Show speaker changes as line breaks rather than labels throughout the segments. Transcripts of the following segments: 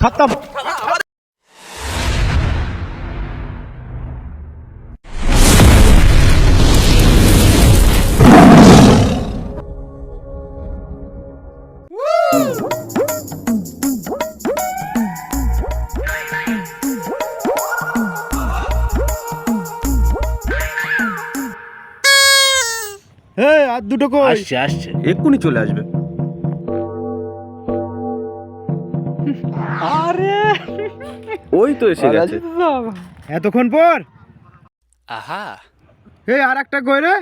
খতম এই আর দুটো কই?
আসছে আসছে।
এক্ষুনি চলে আসবে।
আরে!
ওই তো এসে গেছে।
এতক্ষণ পর?
আহা।
এই আর একটা কই রে?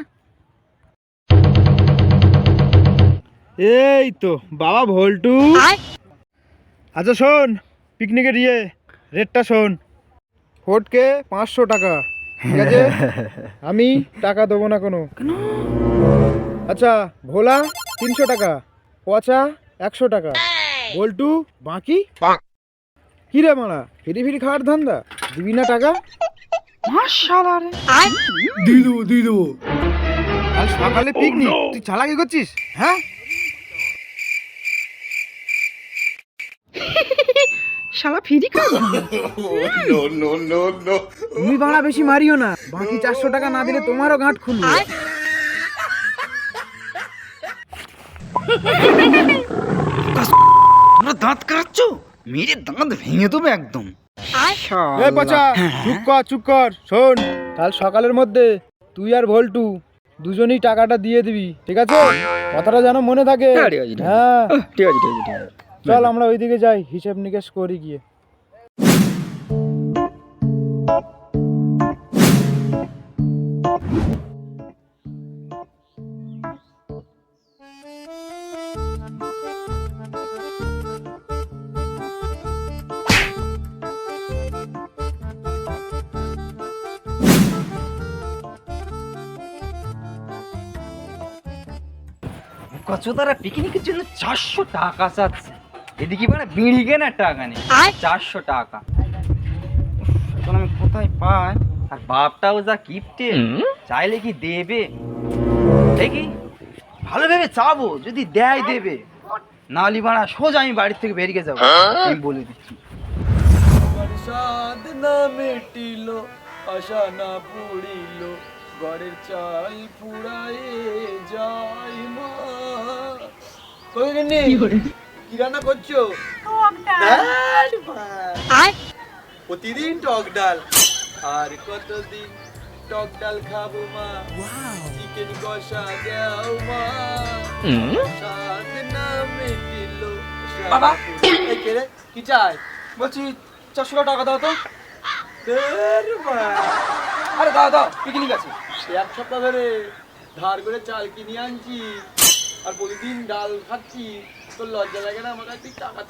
এই তো বাবা ভল্টু। আচ্ছা শোন পিকনিকের ইয়ে রেটটা শোন। ফোটকে পাঁচশো টাকা। ঠিক আছে? আমি টাকা দেবো না কোনো আচ্ছা ভোলা তিনশো টাকা পচা একশো টাকা বল্টু বাকি? কি রে মারা ফিরি ফিরি খাওয়ার ধান্দা? দিবি না টাকা? দিয়ে দেবো দিয়ে দেবো। কাল সকালে পিকনিক তুই চালাকি করছিস? হ্যাঁ?
শালা ফিরি খাব
তুমি বাংলা বেশি মারিও না। বাকি চারশো টাকা না দিলে তোমারও গাঁট খুলবে।
তোমরা দাঁত কাটছো মেরে দাঁত ভেঙে দেবে একদম।
এ পচা চুপ কর চুপ কর শোন কাল সকালের মধ্যে তুই আর ভল্টু দুজনেই টাকাটা দিয়ে দিবি ঠিক আছে? কথাটা যেন মনে থাকে।
হ্যাঁ, ঠিক আছে, ঠিক আছে।
হ্যাঁ।
ঠিক আছে ঠিক আছে ঠিক আছে।
চল আমরা ওইদিকে যাই হিসেব নিকেশ করি গিয়ে।
কচু তারা পিকনিকের জন্য চারশো টাকা চাচ্ছে। এদিকে মানে বিড়ি কেনার টাকা নেই চারশো টাকা। এখন আমি কোথায় পাই? আর বাপটাও যা কিপটে চাইলে কি দেবে? দেখি ভালো ভেবে চাবো যদি দেয় দেবে। নালি বানা সোজা আমি বাড়ির থেকে বেরিয়ে যাব। আমি বলে দিচ্ছি।
সাদ না মেটিল আশা না পুড়িল। ঘরের চাই পুড়ায়ে যাই মা। কই গেনি কি রান্না করছ? ডাল। ভাত। প্রতিদিন টক ডাল। আর কতদিন টক ডাল খাব মা? চিকেন কষা দাও মা। সাদ না মেটিল
বাবা।
কে রে? কি চাই?
বলছি চারশো টাকা দাও তো।
মা।
আরে দাও দাও পিকনিক আছে।
এক সপ্তাহ ধরে ধার করে চাল কিনে আনছি আর প্রতিদিন ডাল খাচ্ছি তোর লজ্জা লাগে না আমার কাছে টাকা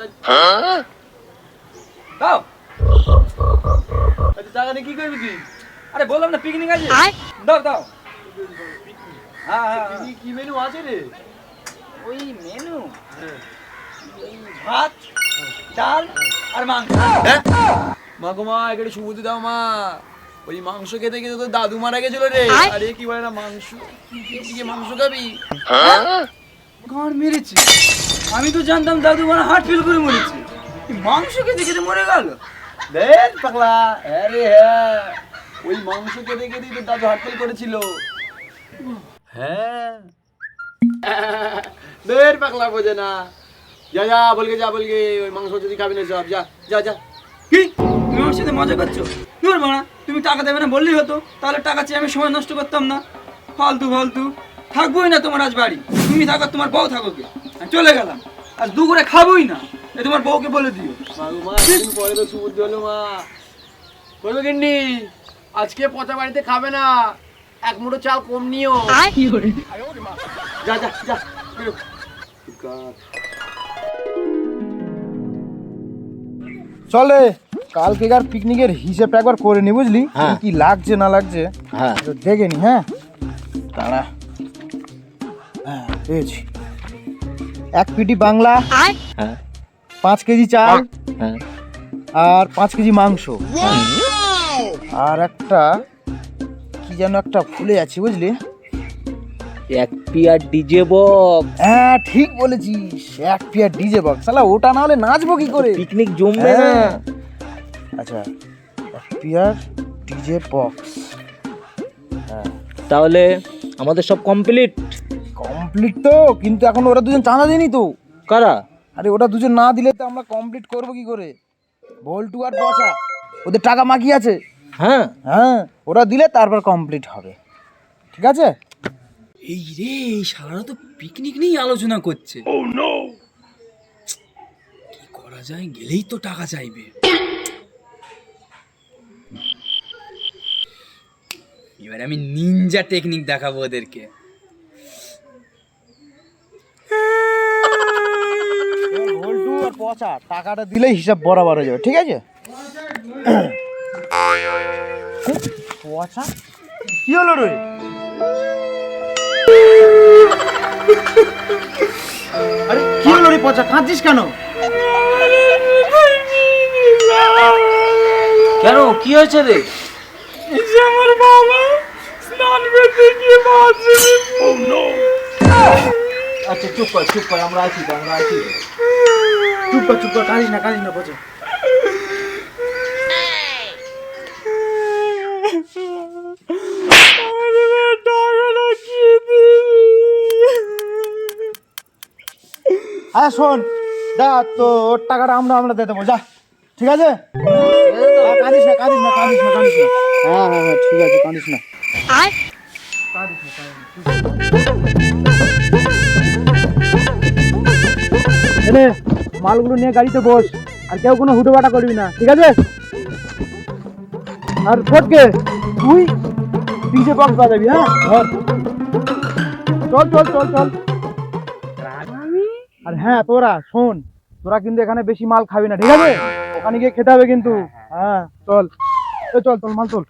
দাও।
আচ্ছা টাকা নিয়ে কি করবি তুই?
আরে বললাম না পিকনিক আছে। দাও দাও। হ্যাঁ হ্যাঁ হ্যাঁ।
কি কি মেনু আছে রে?
ওই মেনু ভাত ডাল আর মাংস।
মা গো মা এখানে সুবুদ্ধি দাও মা। ওই মাংস খেতে খেতে তো দাদু মারা গেছিল রে। আরে কি বলে না মাংস? কি মাংস খাবি?
ঘর মেরেছে। আমি তো জানতাম দাদু মারা হার্ট ফেল করে মরেছে। মাংস খেতে খেতে মরে গেল।
দেখ পাগলা আরে হ্যাঁ। ওই মাংস খেতে খেতেই তো দাদু হাটফেল করেছিল। হ্যাঁ। দের পাগলা বোঝে না। যা যা বলকে যা বলকে ওই মাংস যদি খাবি না সব যা যা যা।
কি? তুমি আমার সাথে মজা করছ? দূর বানা তুমি টাকা দেবে না বললেই হতো। তাহলে টাকা চেয়ে আমি সময় নষ্ট করতাম না। ফালতু ফালতু। থাকবোই না তোমার আজ বাড়ি। তুমি থাকো তোমার বউ থাকো কে আমি চলে গেলাম। আর দু করে খাবোই না। এ তোমার বউকে বলে দিও।
পরে তো সুবুদ্ধি হলো মা। বলবে কিন্নি আজকে পচা বাড়িতে খাবে না। এক মুঠো চাল কম নিও। যা যা যা
চলে। কালকেকার পিকনিকের হিসেবটা একবার করে নি বুঝলি? কি কি লাগছে না লাগছে?
হ্যাঁ।
তো দেখে নি হ্যাঁ? তারা হ্যাঁ পেয়েছি। এক পিটি বাংলা
হ্যাঁ।
পাঁচ কেজি চাল
হ্যাঁ।
আর পাঁচ কেজি মাংস। আর একটা কি যেন একটা ফুলে আছে বুঝলি?
এক পিয়ার ডিজে বক্স
হ্যাঁ ঠিক বলেছিস এক পিয়ার ডিজে বক্স শালা ওটা না হলে নাচবো কি করে?
পিকনিক জমবে না।
হ্যাঁ। আচ্ছা পিয়ার ডিজে বক্স
তাহলে আমাদের সব কমপ্লিট
কমপ্লিট তো কিন্তু এখন ওরা দুজন চাঁদা দেয়নি তো।
কারা?
আরে ওরা দুজন না দিলে তো আমরা কমপ্লিট করব কি করে? বল্টু আর পচা ওদের টাকা মাকি আছে।
হ্যাঁ।
হ্যাঁ ওরা দিলে তারপর কমপ্লিট হবে। ঠিক আছে?
এই রে এই সারা তো পিকনিক নিয়েই আলোচনা করছে। ও নো কি করা যায়? গেলেই তো টাকা চাইবে। এবারে আমি নিনজা টেকনিক দেখাবো ওদেরকে।
পচা টাকাটা দিলেই হিসাব বরাবর হয়ে যাবে ঠিক আছে? পচা? কি হলো রে? আরে কি হলো রে পচা? কাঁদছিস কেন?
কেন? কি হয়েছে রে?
আচ্ছা চুপ কর চুপ কর আমরা আছি আমরা আছি। চুপ কর চুপ কর কাঁদিস না কাঁদিস না পচা আচ্ছা শোন দা তো ওর টাকাটা আমরা আমরা দিয়ে দেবো যা। ঠিক আছে? কাঁদিস না কাঁদিস না কাঁদিস না কাঁদিস না। হ্যাঁ হ্যাঁ হ্যাঁ ঠিক আছে কাঁদিস না। এনে মালগুলো নিয়ে গাড়িতে বস আর কেউ কোনো হুটোবাটা করবি না ঠিক আছে? আর ফটকে তুই পিছে বক্স বাজাবি হ্যাঁ? ধর। চল চল চল চল। আর হ্যাঁ তোরা শোন তোরা কিন্তু এখানে বেশি মাল খাবি না ঠিক আছে? ওখানে গিয়ে খেতে হবে কিন্তু। হ্যাঁ চল। এ চল চল মাল চল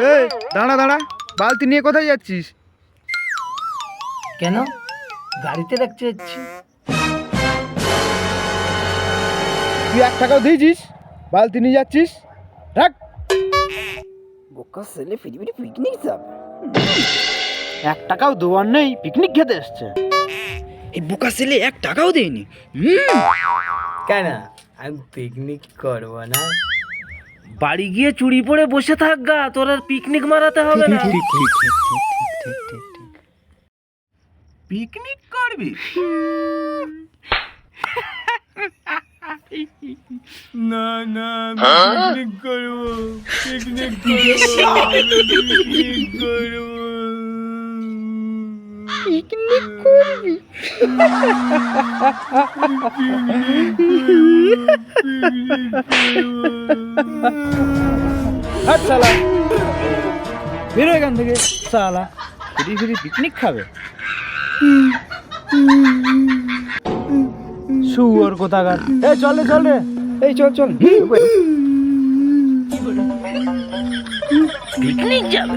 এই দাঁড়া দাঁড়া। বালতি নিয়ে কোথায় যাচ্ছিস?
কেন? গাড়িতে রাখতে যাচ্ছি।
তুই এক টাকাও দিয়েছিস? বালতি নিয়ে যাচ্ছিস? রাখ।
বোকা ছেলে পৃথিবীর পিকনিক যাবে।
এক টাকাও দেওয়ার নেই পিকনিক খেতে এসছে।
এই বোকা ছেলে এক টাকাও দেয়নি। কেন? আমি পিকনিক করব না।
বাড়ি গিয়ে চুরি পরে বসে থাক গা তোর আর পিকনিক মারাতে হবে না।
পিকনিক করবি?
না না পিকনিক করব। পিকনিক করব পিকনিক করব?
সালা বেরো এখান থেকে সালা ফিরি ফিরি পিকনিক খাবে। শুয়োর কোথাকার। এই চল চল এই, চল চল।
পিকনিক যাবে।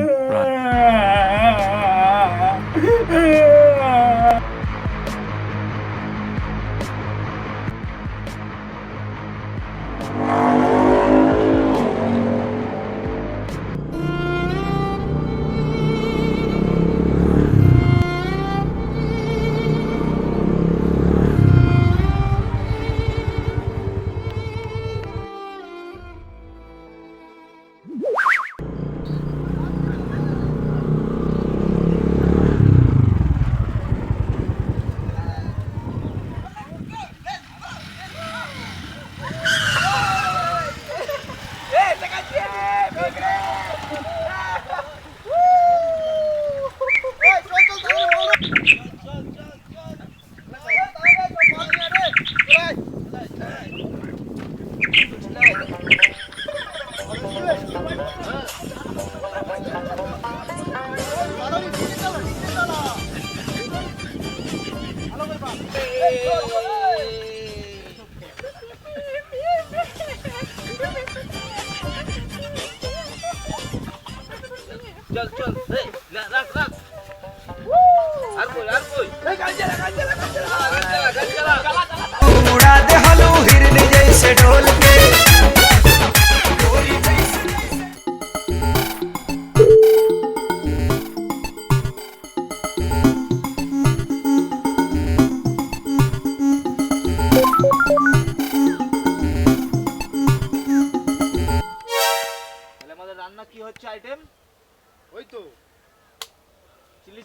চল চল রাখ রাখ। আর কই আর কই? এই গাড়ি চালা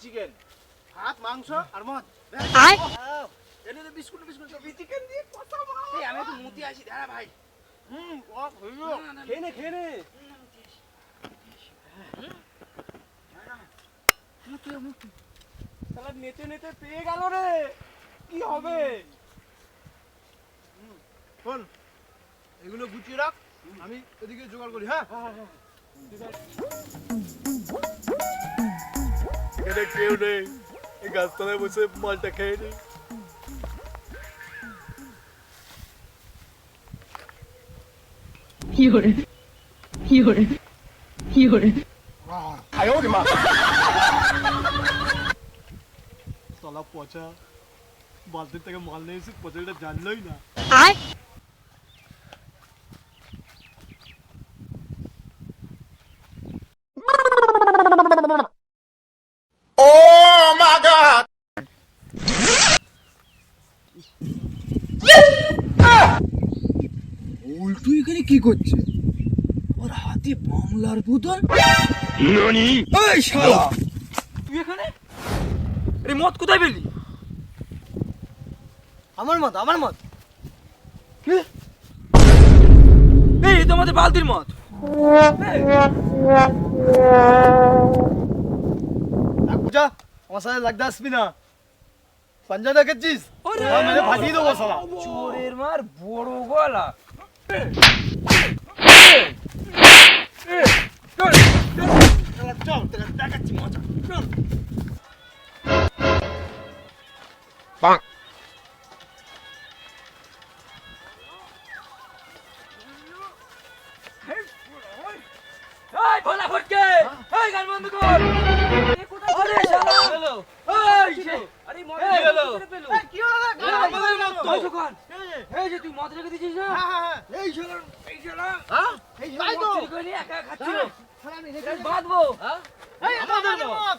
চিকেন
ভাত মাংস আর মদ।
এনে তো বিস্কুট বিস্কুট সব চিকেন দিয়ে কষা মাছ আমি তো মুতি আসি দাঁড়া ভাই।
হুম ও হইল।
খেয়ে নে খেয়ে নে। শালা নেচে নেচে পেয়ে গেল রে। কি হবে?
শোন এগুলো গুছিয়ে রাখ। আমি এদিকে জোগাড় করি হ্যাঁ?
এখানে কেউ নেই। এই গাছতলায় বসে মালটা খেয়ে নি। তলা পচা। বালতির থেকে মাল নিয়ে এসে পচাটা জানলোই না।
উল্টু এখানে কি করছে ওর হাতে বাংলার বোতল? এই শালা!
তুই এখানে? আরে মদ কোথায় পেলি?
আমার মত আমার মত
এই এই তো আমাদের বালতির মদ।
পূজা আমার সাথে লাগতে আসবি না। পাঞ্জা দেখেছিস? ফাটিয়ে দেবো সালা
চোরের মার বড় গলা। এই বাঁধবো
এই আমাদের মত